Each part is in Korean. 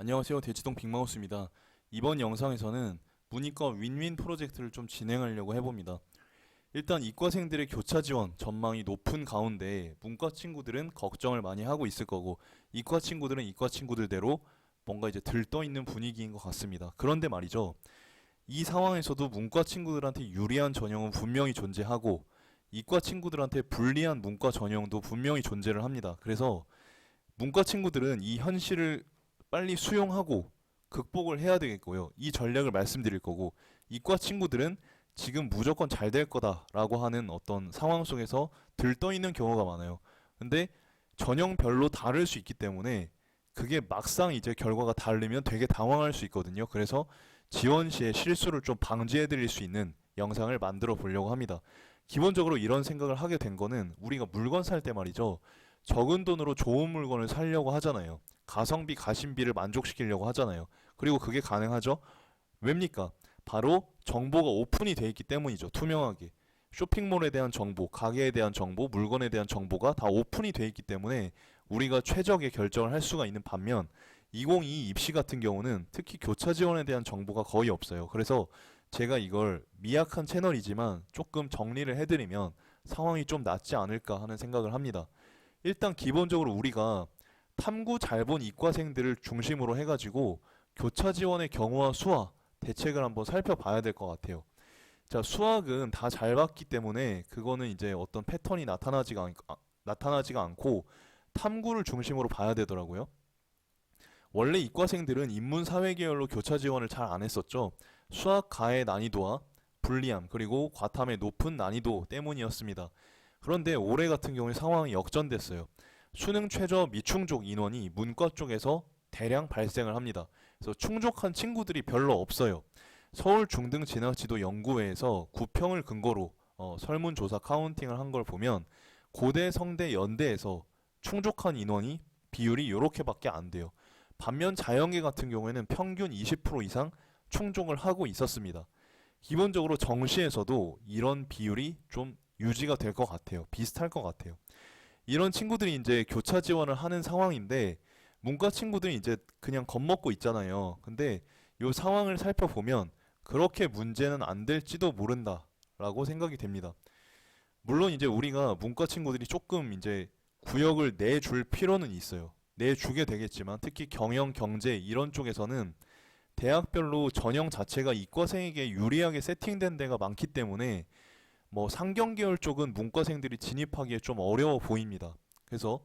안녕하세요. 대치동 빅마우스입니다. 이번 영상에서는 문이과 윈윈 프로젝트를 좀 진행하려고 해봅니다. 일단 이과생들의 교차 지원 전망이 높은 가운데 문과 친구들은 걱정을 많이 하고 있을 거고 이과 친구들은 이과 친구들대로 뭔가 이제 들떠 있는 분위기인 것 같습니다. 그런데 말이죠. 이 상황에서도 문과 친구들한테 유리한 전형은 분명히 존재하고 이과 친구들한테 불리한 문과 전형도 분명히 존재를 합니다. 그래서 문과 친구들은 이 현실을 빨리 수용하고 극복을 해야 되겠고요. 이 전략을 말씀드릴 거고 이과 친구들은 지금 무조건 잘 될 거다라고 하는 어떤 상황 속에서 들떠 있는 경우가 많아요. 근데 전형별로 다를 수 있기 때문에 그게 막상 이제 결과가 다르면 되게 당황할 수 있거든요. 그래서 지원 시에 실수를 좀 방지해 드릴 수 있는 영상을 만들어 보려고 합니다. 기본적으로 이런 생각을 하게 된 거는 우리가 물건 살 때 말이죠. 적은 돈으로 좋은 물건을 사려고 하잖아요. 가성비, 가심비를 만족시키려고 하잖아요. 그리고 그게 가능하죠? 왜입니까? 바로 정보가 오픈이 돼 있기 때문이죠. 투명하게. 쇼핑몰에 대한 정보, 가게에 대한 정보, 물건에 대한 정보가 다 오픈이 돼 있기 때문에 우리가 최적의 결정을 할 수가 있는 반면 2022 입시 같은 경우는 특히 교차 지원에 대한 정보가 거의 없어요. 그래서 제가 이걸 미약한 채널이지만 조금 정리를 해드리면 상황이 좀 낫지 않을까 하는 생각을 합니다. 일단 기본적으로 우리가 탐구 잘 본 이과생들을 중심으로 해가지고 교차 지원의 경우와 수와 대책을 한번 살펴봐야 될 것 같아요. 자, 수학은 다 잘 봤기 때문에 그거는 이제 어떤 패턴이 나타나지가 않, 아, 나타나지가 않고 탐구를 중심으로 봐야 되더라고요. 원래 이과생들은 인문 사회 계열로 교차 지원을 잘 안 했었죠. 수학 가의 난이도와 불리함 그리고 과탐의 높은 난이도 때문이었습니다. 그런데 올해 같은 경우에 상황이 역전됐어요. 수능 최저 미충족 인원이 문과 쪽에서 대량 발생을 합니다. 그래서 충족한 친구들이 별로 없어요. 서울 중등 진학지도 연구회에서 구평을 근거로 어, 설문조사 카운팅을 한 걸 보면 고대, 성대, 연대에서 충족한 인원이 비율이 이렇게밖에 안 돼요. 반면 자연계 같은 경우에는 평균 20% 이상 충족을 하고 있었습니다. 기본적으로 정시에서도 이런 비율이 좀 유지가 될 것 같아요. 비슷할 것 같아요. 이런 친구들이 이제 교차 지원을 하는 상황인데 문과 친구들이 이제 그냥 겁먹고 있잖아요. 근데 이 상황을 살펴보면 그렇게 문제는 안 될지도 모른다라고 생각이 됩니다. 물론 이제 우리가 문과 친구들이 조금 이제 구역을 내줄 필요는 있어요. 내주게 되겠지만 특히 경영, 경제 이런 쪽에서는 대학별로 전형 자체가 이과생에게 유리하게 세팅된 데가 많기 때문에 뭐 상경 계열 쪽은 문과생들이 진입하기에 좀 어려워 보입니다. 그래서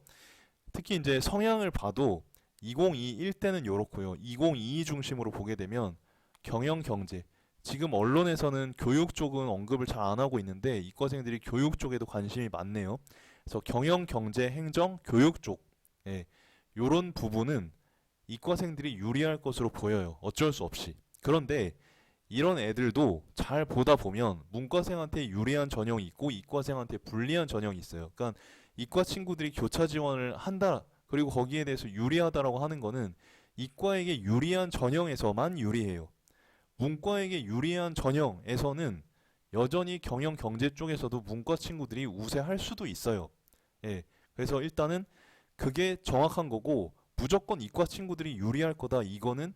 특히 이제 성향을 봐도 2021 때는 요렇고요. 2022 중심으로 보게 되면 경영 경제 지금 언론에서는 교육 쪽은 언급을 잘 안 하고 있는데 이과생들이 교육 쪽에도 관심이 많네요. 그래서 경영 경제 행정 교육 쪽 예. 요런 부분은 이과생들이 유리할 것으로 보여요. 어쩔 수 없이. 그런데 이런 애들도 잘 보다 보면 문과생한테 유리한 전형이 있고 이과생한테 불리한 전형이 있어요. 그러니까 이과 친구들이 교차 지원을 한다 그리고 거기에 대해서 유리하다라고 하는 거는 이과에게 유리한 전형에서만 유리해요. 문과에게 유리한 전형에서는 여전히 경영 경제 쪽에서도 문과 친구들이 우세할 수도 있어요. 예. 그래서 일단은 그게 정확한 거고 무조건 이과 친구들이 유리할 거다 이거는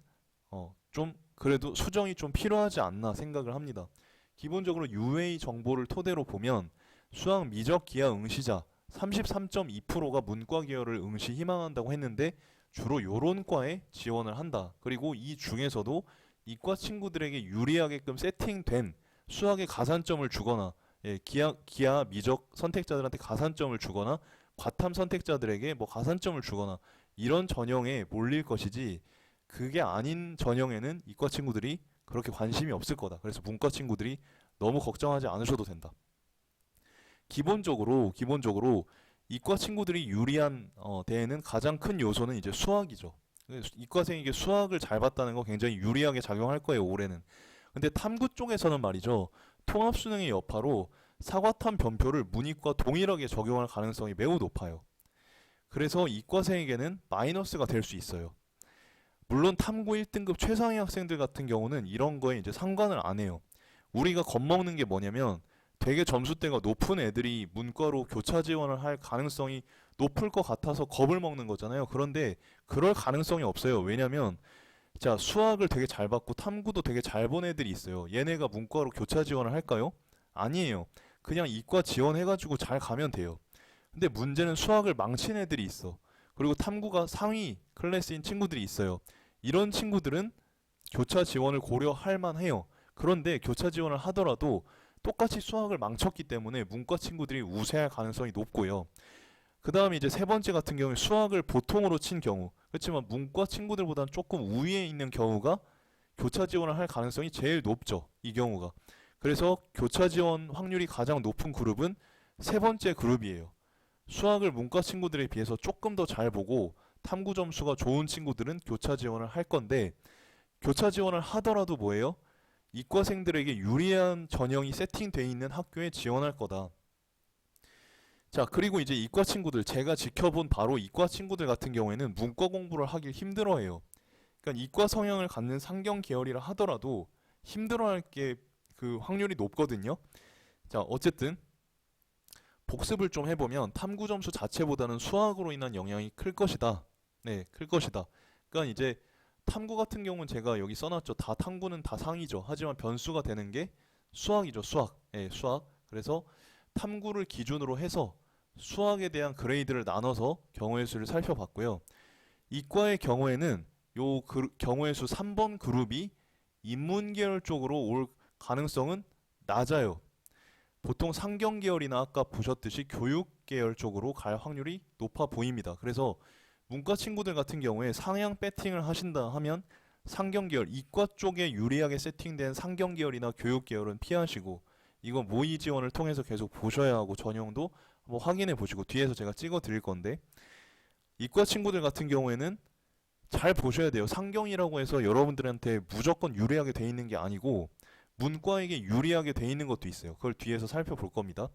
어, 좀 그래도 수정이 좀 필요하지 않나 생각을 합니다. 기본적으로 UA 정보를 토대로 보면 수학 미적 기하 응시자 33.2%가 문과 계열을 응시 희망한다고 했는데 주로 요런 과에 지원을 한다. 그리고 이 중에서도 이과 친구들에게 유리하게끔 세팅된 수학의 가산점을 주거나 예, 기하, 기하 미적 선택자들한테 가산점을 주거나 과탐 선택자들에게 뭐 가산점을 주거나 이런 전형에 몰릴 것이지 그게 아닌 전형에는 이과 친구들이 그렇게 관심이 없을 거다. 그래서 문과 친구들이 너무 걱정하지 않으셔도 된다. 기본적으로 기본적으로 이과 친구들이 유리한 어, 데에는 가장 큰 요소는 이제 수학이죠. 이과생에게 수학을 잘 봤다는 거 굉장히 유리하게 작용할 거예요 올해는. 근데 탐구 쪽에서는 말이죠 통합 수능의 여파로 사과탐 변표를 문이과 동일하게 적용할 가능성이 매우 높아요. 그래서 이과생에게는 마이너스가 될 수 있어요. 물론 탐구 1등급 최상위 학생들 같은 경우는 이런 거에 이제 상관을 안 해요. 우리가 겁먹는 게 뭐냐면 되게 점수대가 높은 애들이 문과로 교차 지원을 할 가능성이 높을 것 같아서 겁을 먹는 거잖아요. 그런데 그럴 가능성이 없어요. 왜냐면 자, 수학을 되게 잘 받고 탐구도 되게 잘 본 애들이 있어요. 얘네가 문과로 교차 지원을 할까요? 아니에요. 그냥 이과 지원해가지고 잘 가면 돼요. 근데 문제는 수학을 망친 애들이 있어. 그리고 탐구가 상위 클래스인 친구들이 있어요. 이런 친구들은 교차 지원을 고려할 만해요. 그런데 교차 지원을 하더라도 똑같이 수학을 망쳤기 때문에 문과 친구들이 우세할 가능성이 높고요. 그 다음에 이제 세 번째 같은 경우에 수학을 보통으로 친 경우 그렇지만 문과 친구들보다는 조금 우위에 있는 경우가 교차 지원을 할 가능성이 제일 높죠. 이 경우가. 그래서 교차 지원 확률이 가장 높은 그룹은 세 번째 그룹이에요. 수학을 문과 친구들에 비해서 조금 더 잘 보고 탐구 점수가 좋은 친구들은 교차 지원을 할 건데 교차 지원을 하더라도 뭐예요? 이과생들에게 유리한 전형이 세팅돼 있는 학교에 지원할 거다. 자, 그리고 이제 이과 친구들, 제가 지켜본 바로 이과 친구들 같은 경우에는 문과 공부를 하길 힘들어해요. 그러니까 이과 성향을 갖는 상경 계열이라 하더라도 힘들어할 게 그 확률이 높거든요. 자, 어쨌든 복습을 좀 해보면 탐구 점수 자체보다는 수학으로 인한 영향이 클 것이다. 네, 클 것이다. 그러니까 이제 탐구 같은 경우는 제가 여기 써놨죠. 다 탐구는 다 상이죠. 하지만 변수가 되는 게 수학이죠. 수학. 예, 수학. 그래서 탐구를 기준으로 해서 수학에 대한 그레이드를 나눠서 경우의 수를 살펴봤고요. 이과의 경우에는 요 그, 경우의 수 3번 그룹이 인문 계열 쪽으로 올 가능성은 낮아요. 보통 상경 계열이나 아까 보셨듯이 교육 계열 쪽으로 갈 확률이 높아 보입니다. 그래서 문과 친구들 같은 경우에 상향 배팅을 하신다 하면 상경 계열 이과 쪽에 유리하게 세팅된 상경 계열이나 교육 계열은 피하시고 이건 모의 지원을 통해서 계속 보셔야 하고 전형도 한번 확인해 보시고 뒤에서 제가 찍어 드릴 건데 이과 친구들 같은 경우에는 잘 보셔야 돼요. 상경이라고 해서 여러분들한테 무조건 유리하게 돼 있는 게 아니고 문과에게 유리하게 돼 있는 것도 있어요. 그걸 뒤에서 살펴볼 겁니다.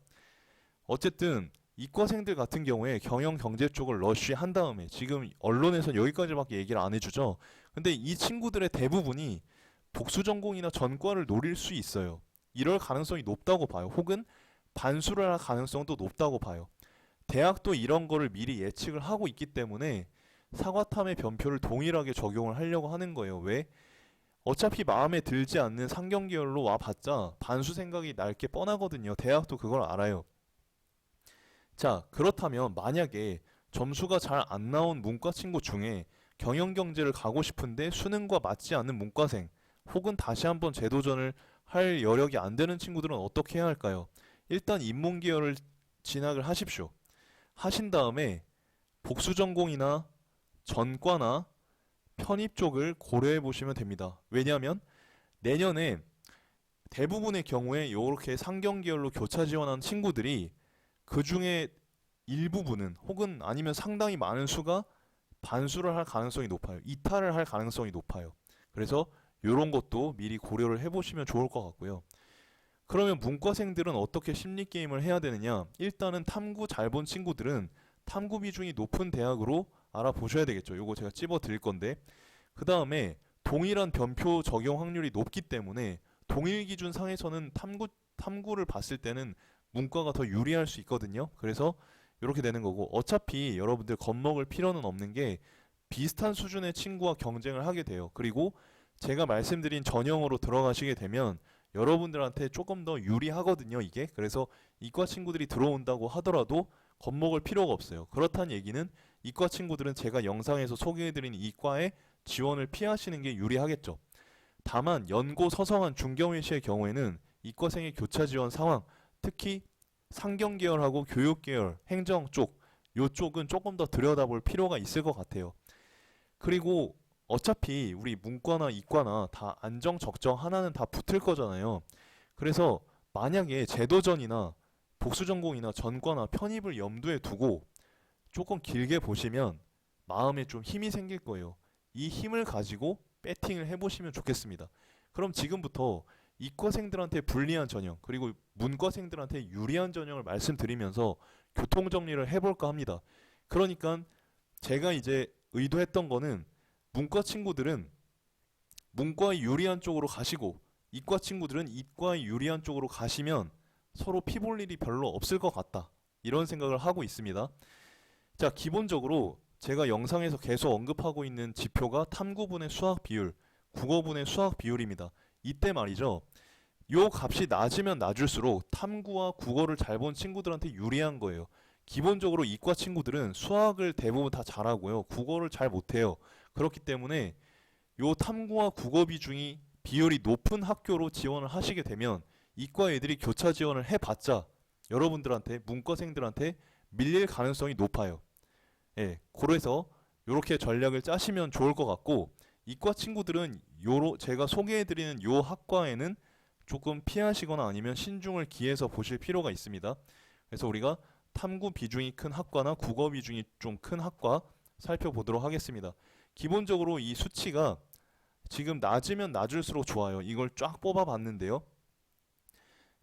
어쨌든 이과생들 같은 경우에 경영 경제 쪽을 러쉬 한 다음에 지금 언론에서 여기까지밖에 얘기를 안 해주죠. 근데 이 친구들의 대부분이 복수 전공이나 전과를 노릴 수 있어요. 이럴 가능성이 높다고 봐요. 혹은 반수를 할 가능성도 높다고 봐요. 대학도 이런 거를 미리 예측을 하고 있기 때문에 사과탐의 변표를 동일하게 적용을 하려고 하는 거예요. 왜? 어차피 마음에 들지 않는 상경 계열로 와봤자 반수 생각이 날 게 뻔하거든요. 대학도 그걸 알아요. 자, 그렇다면 만약에 점수가 잘 안 나온 문과 친구 중에 경영경제를 가고 싶은데 수능과 맞지 않는 문과생 혹은 다시 한번 재도전을 할 여력이 안 되는 친구들은 어떻게 해야 할까요? 일단 인문계열을 진학을 하십시오. 하신 다음에 복수 전공이나 전과나 편입 쪽을 고려해 보시면 됩니다. 왜냐하면 내년에 대부분의 경우에 이렇게 상경 계열로 교차 지원한 친구들이 그 중에 일부분은 혹은 아니면 상당히 많은 수가 반수를 할 가능성이 높아요. 이탈을 할 가능성이 높아요. 그래서 이런 것도 미리 고려를 해보시면 좋을 것 같고요. 그러면 문과생들은 어떻게 심리 게임을 해야 되느냐? 일단은 탐구 잘 본 친구들은 탐구 비중이 높은 대학으로 알아보셔야 되겠죠. 요거 제가 찝어 드릴 건데. 그 다음에 동일한 변표 적용 확률이 높기 때문에 동일 기준 상에서는 탐구 탐구를 봤을 때는 문과가 더 유리할 수 있거든요. 그래서 이렇게 되는 거고 어차피 여러분들 겁먹을 필요는 없는 게 비슷한 수준의 친구와 경쟁을 하게 돼요. 그리고 제가 말씀드린 전형으로 들어가시게 되면 여러분들한테 조금 더 유리하거든요, 이게. 그래서 이과 친구들이 들어온다고 하더라도 겁먹을 필요가 없어요. 그렇다는 얘기는 이과 친구들은 제가 영상에서 소개해드린 이과에 지원을 피하시는 게 유리하겠죠. 다만 연고 서성한 중경외시의 경우에는 이과생의 교차 지원 상황, 특히 상경 계열하고 교육 계열, 행정 쪽 요쪽은 조금 더 들여다볼 필요가 있을 것 같아요. 그리고 어차피 우리 문과나 이과나 다 안정 적정 하나는 다 붙을 거잖아요. 그래서 만약에 제도전이나 복수 전공이나 전과나 편입을 염두에 두고 조금 길게 보시면 마음에 좀 힘이 생길 거예요. 이 힘을 가지고 배팅을 해보시면 좋겠습니다. 그럼 지금부터 이과생들한테 불리한 전형 그리고 문과생들한테 유리한 전형을 말씀드리면서 교통 정리를 해볼까 합니다. 그러니까 제가 이제 의도했던 거는 문과 친구들은 문과에 유리한 쪽으로 가시고 이과 친구들은 이과에 유리한 쪽으로 가시면 서로 피볼 일이 별로 없을 것 같다. 이런 생각을 하고 있습니다. 자, 기본적으로 제가 영상에서 계속 언급하고 있는 지표가 탐구분의 수학 비율, 국어분의 수학 비율입니다. 이때 말이죠. 요 값이 낮으면 낮을수록 탐구와 국어를 잘 본 친구들한테 유리한 거예요. 기본적으로 이과 친구들은 수학을 대부분 다 잘하고요. 국어를 잘 못해요. 그렇기 때문에 요 탐구와 국어 비중이 비율이 높은 학교로 지원을 하시게 되면 이과 애들이 교차 지원을 해봤자 여러분들한테 문과생들한테 밀릴 가능성이 높아요. 예, 그래서 이렇게 전략을 짜시면 좋을 것 같고 이과 친구들은 요로 제가 소개해드리는 요 학과에는 조금 피하시거나 아니면 신중을 기해서 보실 필요가 있습니다. 그래서 우리가 탐구 비중이 큰 학과나 국어 비중이 좀 큰 학과 살펴보도록 하겠습니다. 기본적으로 이 수치가 지금 낮으면 낮을수록 좋아요. 이걸 쫙 뽑아봤는데요.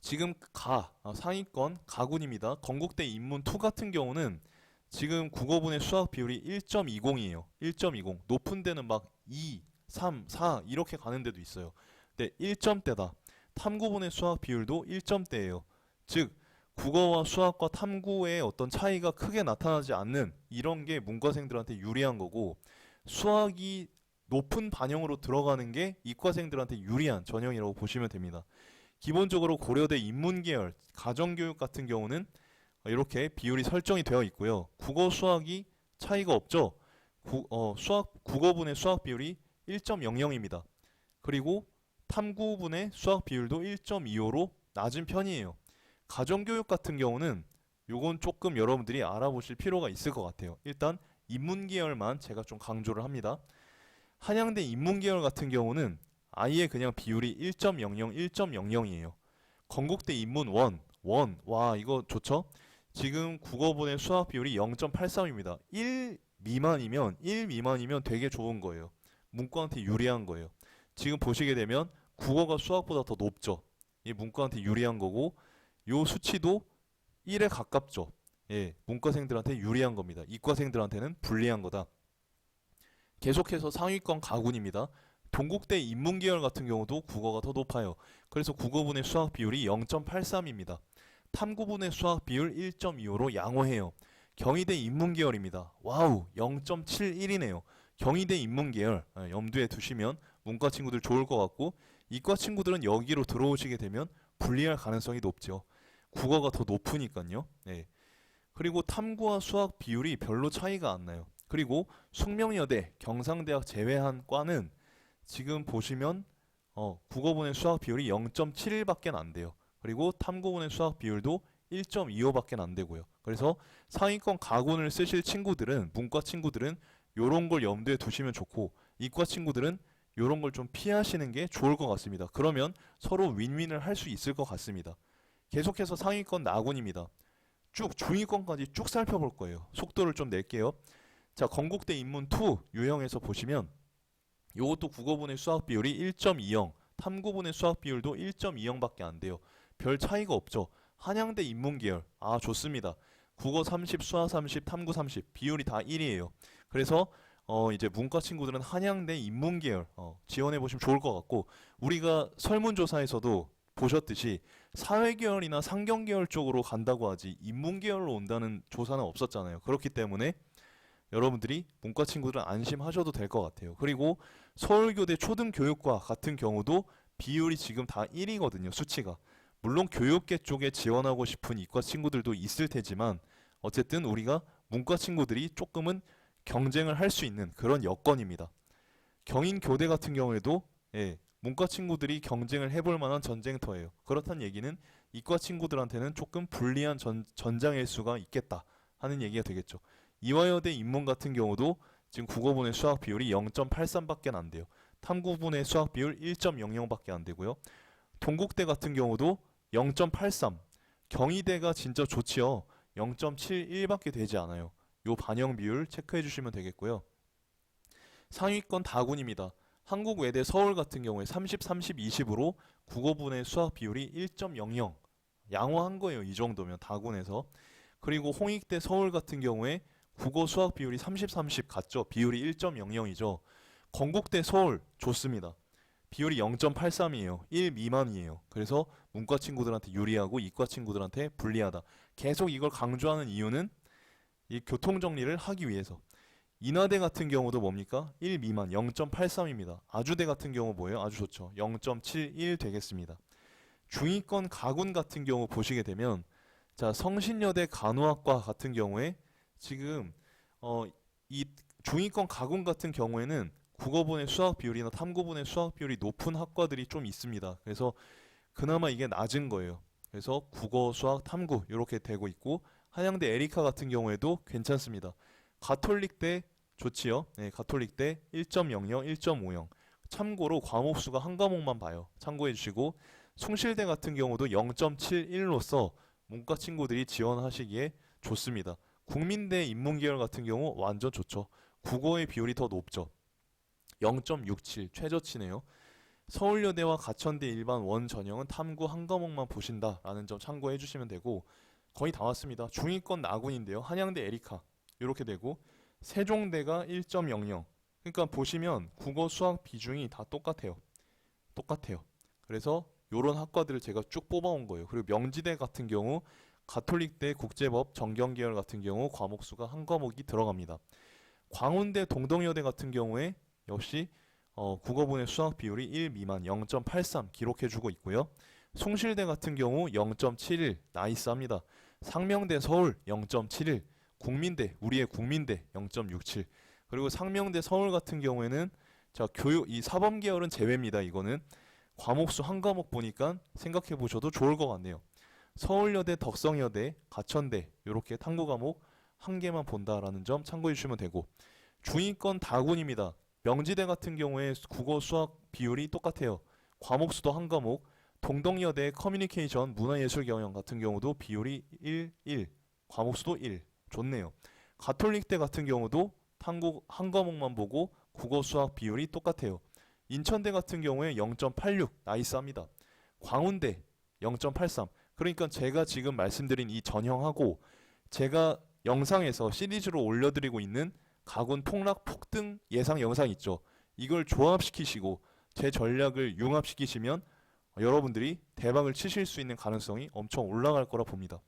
지금 가 아, 상위권 가군입니다. 건국대 인문 2 같은 경우는 지금 국어분의 수학 비율이 1.20이에요. 1.20 높은 데는 막 2, 3, 4 이렇게 가는 데도 있어요. 근데 1점대다. 탐구분의 수학 비율도 1점대예요. 즉 국어와 수학과 탐구의 어떤 차이가 크게 나타나지 않는 이런 게 문과생들한테 유리한 거고 수학이 높은 반영으로 들어가는 게 이과생들한테 유리한 전형이라고 보시면 됩니다. 기본적으로 고려대 인문계열 가정교육 같은 경우는 이렇게 비율이 설정이 되어 있고요. 국어 수학이 차이가 없죠. 구, 어, 수학 국어분의 수학 비율이 1.00입니다. 그리고 탐구분의 수학 비율도 1.25로 낮은 편이에요. 가정교육 같은 경우는 요건 조금 여러분들이 알아보실 필요가 있을 것 같아요. 일단 인문계열만 제가 좀 강조를 합니다. 한양대 인문계열 같은 경우는 아예 그냥 비율이 1.00, 1.00이에요. 건국대 인문 1, 1, 와 이거 좋죠? 지금 국어분의 수학 비율이 0.83입니다. 1 미만이면 1 미만이면 되게 좋은 거예요. 문과한테 유리한 거예요. 지금 보시게 되면 국어가 수학보다 더 높죠. 이 문과한테 유리한 거고 요 수치도 1에 가깝죠. 예, 문과생들한테 유리한 겁니다. 이과생들한테는 불리한 거다. 계속해서 상위권 가군입니다. 동국대 인문계열 같은 경우도 국어가 더 높아요. 그래서 국어분의 수학 비율이 0.83입니다. 탐구분의 수학 비율 1.25로 양호해요. 경희대 인문계열입니다. 와우, 0.71이네요. 경희대 인문계열 아, 염두에 두시면 문과 친구들 좋을 것 같고 이과 친구들은 여기로 들어오시게 되면 불리할 가능성이 높죠. 국어가 더 높으니까요. 네. 그리고 탐구와 수학 비율이 별로 차이가 안 나요. 그리고 숙명여대, 경상대학 제외한 과는 지금 보시면 어, 국어분의 수학 비율이 0.71밖에 안 돼요. 그리고 탐구분의 수학 비율도 1.25밖에 안 되고요. 그래서 상위권 가군을 쓰실 친구들은 문과 친구들은 요런 걸 염두에 두시면 좋고 이과 친구들은 요런 걸 좀 피하시는 게 좋을 것 같습니다. 그러면 서로 윈윈을 할 수 있을 것 같습니다. 계속해서 상위권 나군입니다. 쭉 중위권까지 쭉 살펴볼 거예요. 속도를 좀 낼게요. 자, 건국대 인문 2 유형에서 보시면 요것도 국어분의 수학 비율이 1.20, 탐구분의 수학 비율도 1.20밖에 안 돼요. 별 차이가 없죠. 한양대 인문계열 아 좋습니다. 국어 30, 수학 30, 탐구 30 비율이 다 1이에요. 그래서 어 이제 문과 친구들은 한양대 인문계열 어 지원해 보시면 좋을 것 같고 우리가 설문조사에서도 보셨듯이 사회계열이나 상경계열 쪽으로 간다고 하지 인문계열로 온다는 조사는 없었잖아요. 그렇기 때문에 여러분들이 문과 친구들은 안심하셔도 될 것 같아요. 그리고 서울교대 초등교육과 같은 경우도 비율이 지금 다 1이거든요. 수치가. 물론 교육계 쪽에 지원하고 싶은 이과 친구들도 있을 테지만 어쨌든 우리가 문과 친구들이 조금은 경쟁을 할 수 있는 그런 여건입니다. 경인 교대 같은 경우에도 예, 문과 친구들이 경쟁을 해볼 만한 전쟁터예요. 그렇다는 얘기는 이과 친구들한테는 조금 불리한 전, 전장일 수가 있겠다 하는 얘기가 되겠죠. 이화여대 인문 같은 경우도 지금 국어분의 수학 비율이 0.83밖에 안 돼요. 탐구분의 수학 비율 1.00밖에 안 되고요. 동국대 같은 경우도 0.83. 경희대가 진짜 좋지요. 0.71밖에 되지 않아요. 요 반영 비율 체크해 주시면 되겠고요. 상위권 다군입니다. 한국외대 서울 같은 경우에 30, 30, 20으로 국어분의 수학 비율이 1.00 양호한 거예요. 이 정도면 다군에서 그리고 홍익대 서울 같은 경우에 국어 수학 비율이 30, 30 같죠. 비율이 1.00이죠. 건국대 서울 좋습니다. 비율이 0.83이에요. 1 미만이에요. 그래서 문과 친구들한테 유리하고 이과 친구들한테 불리하다. 계속 이걸 강조하는 이유는 이 교통 정리를 하기 위해서. 인하대 같은 경우도 뭡니까? 1 미만 0.83입니다. 아주대 같은 경우 뭐예요? 아주 좋죠. 0.71 되겠습니다. 중위권 가군 같은 경우 보시게 되면 자 성신여대 간호학과 같은 경우에 지금 어, 이 중위권 가군 같은 경우에는 국어분의 수학 비율이나 탐구분의 수학 비율이 높은 학과들이 좀 있습니다. 그래서 그나마 이게 낮은 거예요. 그래서 국어, 수학, 탐구 이렇게 되고 있고 한양대 에리카 같은 경우에도 괜찮습니다. 가톨릭대 좋지요. 네, 가톨릭대 1.00, 1.50. 참고로 과목 수가 한 과목만 봐요. 참고해 주시고 숭실대 같은 경우도 0.71로서 문과 친구들이 지원하시기에 좋습니다. 국민대 인문계열 같은 경우 완전 좋죠. 국어의 비율이 더 높죠. 0.67 최저치네요. 서울여대와 가천대 일반 원 전형은 탐구 한 과목만 보신다라는 점 참고해 주시면 되고 거의 다 왔습니다. 중위권 나군인데요. 한양대 에리카 이렇게 되고 세종대가 1.00 그러니까 보시면 국어 수학 비중이 다 똑같아요. 똑같아요. 그래서 요런 학과들을 제가 쭉 뽑아온 거예요. 그리고 명지대 같은 경우 가톨릭대 국제법 정경계열 같은 경우 과목 수가 한 과목이 들어갑니다. 광운대 동덕여대 같은 경우에 역시 어, 국어분의 수학 비율이 1 미만 0.83 기록해주고 있고요. 숭실대 같은 경우 0.71 나이스합니다. 상명대 서울 0.71 국민대 우리의 국민대 0.67 그리고 상명대 서울 같은 경우에는 자 교육 이 사범 계열은 제외입니다. 이거는 과목 수 한 과목 보니까 생각해 보셔도 좋을 것 같네요. 서울여대, 덕성여대, 가천대 이렇게 탐구 과목 한 개만 본다라는 점 참고해 주시면 되고 중위권 다군입니다. 명지대 같은 경우에 국어 수학 비율이 똑같아요. 과목 수도 한 과목. 동덕여대 커뮤니케이션 문화예술 경영 같은 경우도 비율이 1, 1. 과목 수도 1. 좋네요. 가톨릭대 같은 경우도 탐구 한 과목만 보고 국어 수학 비율이 똑같아요. 인천대 같은 경우에 0.86 나이스합니다. 광운대 0.83. 그러니까 제가 지금 말씀드린 이 전형하고 제가 영상에서 시리즈로 올려드리고 있는 가군 폭락 폭등 예상 영상 있죠. 이걸 조합시키시고 제 전략을 융합시키시면 여러분들이 대박을 치실 수 있는 가능성이 엄청 올라갈 거라 봅니다.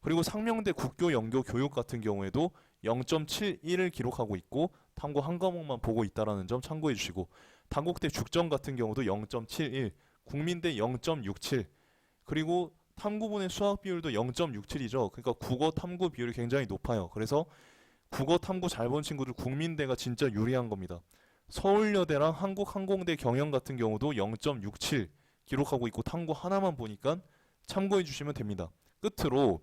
그리고 상명대 국교 연교 교육 같은 경우에도 0.71을 기록하고 있고 탐구 한 과목만 보고 있다라는 점 참고해 주시고 단국대 죽전 같은 경우도 0.71, 국민대 0.67 그리고 탐구분의 수학 비율도 0.67이죠. 그러니까 국어 탐구 비율이 굉장히 높아요. 그래서 국어 탐구 잘 본 친구들 국민대가 진짜 유리한 겁니다. 서울여대랑 한국항공대 경영 같은 경우도 0.67 기록하고 있고 탐구 하나만 보니까 참고해 주시면 됩니다. 끝으로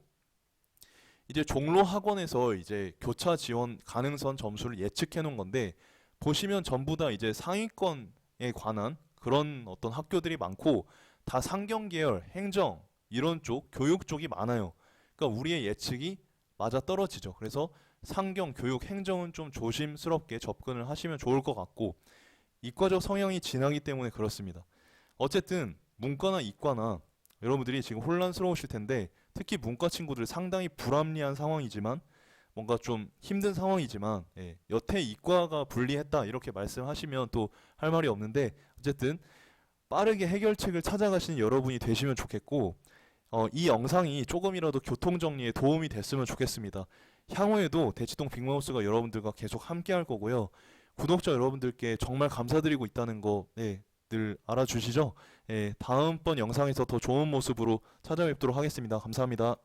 이제 종로 학원에서 이제 교차 지원 가능성 점수를 예측해 놓은 건데 보시면 전부 다 이제 상위권에 관한 그런 어떤 학교들이 많고 다 상경 계열, 행정 이런 쪽, 교육 쪽이 많아요. 그러니까 우리의 예측이 맞아 떨어지죠. 그래서 상경, 교육, 행정은 좀 조심스럽게 접근을 하시면 좋을 것 같고 이과적 성향이 진하기 때문에 그렇습니다. 어쨌든 문과나 이과나 여러분들이 지금 혼란스러우실 텐데 특히 문과 친구들 상당히 불합리한 상황이지만 뭔가 좀 힘든 상황이지만 예, 여태 이과가 불리했다 이렇게 말씀하시면 또 할 말이 없는데 어쨌든 빠르게 해결책을 찾아가시는 여러분이 되시면 좋겠고 어, 이 영상이 조금이라도 교통 정리에 도움이 됐으면 좋겠습니다. 향후에도 대치동 빅마우스가 여러분들과 계속 함께 할 거고요. 구독자 여러분들께 정말 감사드리고 있다는 거 네, 늘 알아주시죠? 예, 다음번 영상에서 더 좋은 모습으로 찾아뵙도록 하겠습니다. 감사합니다.